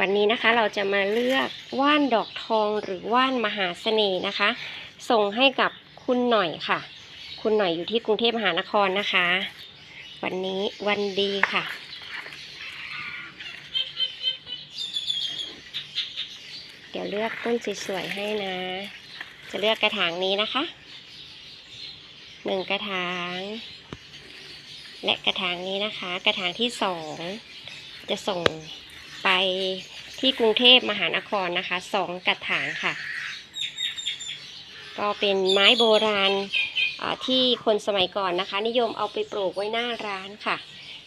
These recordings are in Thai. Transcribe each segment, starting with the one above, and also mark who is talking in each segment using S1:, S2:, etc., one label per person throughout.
S1: วันนี้นะคะเราจะมาเลือกว่านดอกทองหรือว่านมหาเสน่ห์นะคะ ส่งให้กับคุณหน่อยค่ะ คุณหน่อยอยู่ที่กรุงเทพมหานครนะคะ วันนี้วันดีค่ะ เดี๋ยวเลือกต้นสวยๆให้นะ จะเลือกกระถางนี้นะคะหนึ่งกระถาง และกระถางนี้นะคะ กระถางที่สองจะส่ง ไปที่กรุงเทพมหานครนะคะสองกระถางค่ะ ก็เป็นไม้โบราณที่คนสมัยก่อนนะคะ นิยมเอาไปปลูกไว้หน้าร้านค่ะ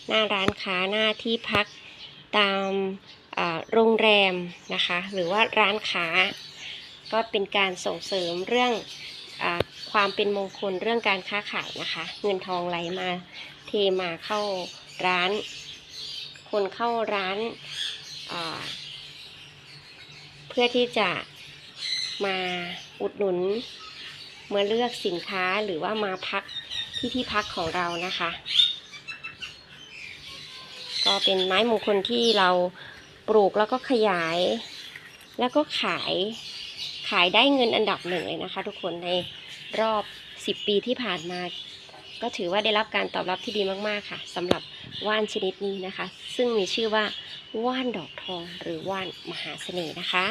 S1: หน้าร้านค้าหน้าที่พักตามโรงแรมนะคะ หรือว่าร้านค้า ก็เป็นการส่งเสริมเรื่องอความเป็นมงคลเรื่องการค้าขายนะคะ เงินทองไหลมาเทมาเข้าร้าน คนเข้าร้าน เพื่อที่จะมาอุดหนุนเมื่อเลือกสินค้าหรือว่ามาพักที่ที่พักของเรานะคะ ก็เป็นไม้มงคลที่เราปลูกแล้วก็ขยาย แล้วก็ขายขายได้เงินอันดับหนึ่งเลยนะคะ ทุกคนในรอบ 10 ปีที่ผ่านมา ก็ถือว่าได้รับการตอบรับที่ดีมากๆค่ะสำหรับว่านชนิดนี้นะคะ ซึ่งมีชื่อว่าว่านดอกทองหรือว่านมหาเสน่ห์นะคะ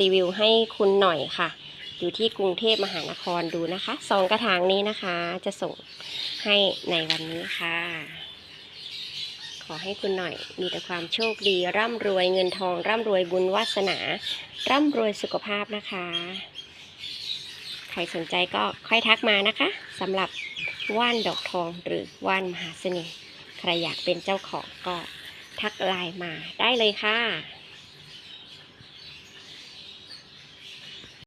S1: รีวิวให้คุณหน่อยค่ะ อยู่ที่กรุงเทพมหานครดูนะคะสองกระถางนี้นะคะ จะส่งให้ในวันนี้ค่ะ ขอให้คุณหน่อยมีแต่ความโชคดี ร่ำรวยเงินทอง ร่ำรวยบุญวาสนา ร่ำรวยสุขภาพนะคะ ใครสนใจก็ค่อยทักมานะคะสำหรับ ว่านดอกทองหรือว่านมหาเสน่ห์ใครอยากเป็นเจ้าของก็ทักไลน์มาได้เลยค่ะ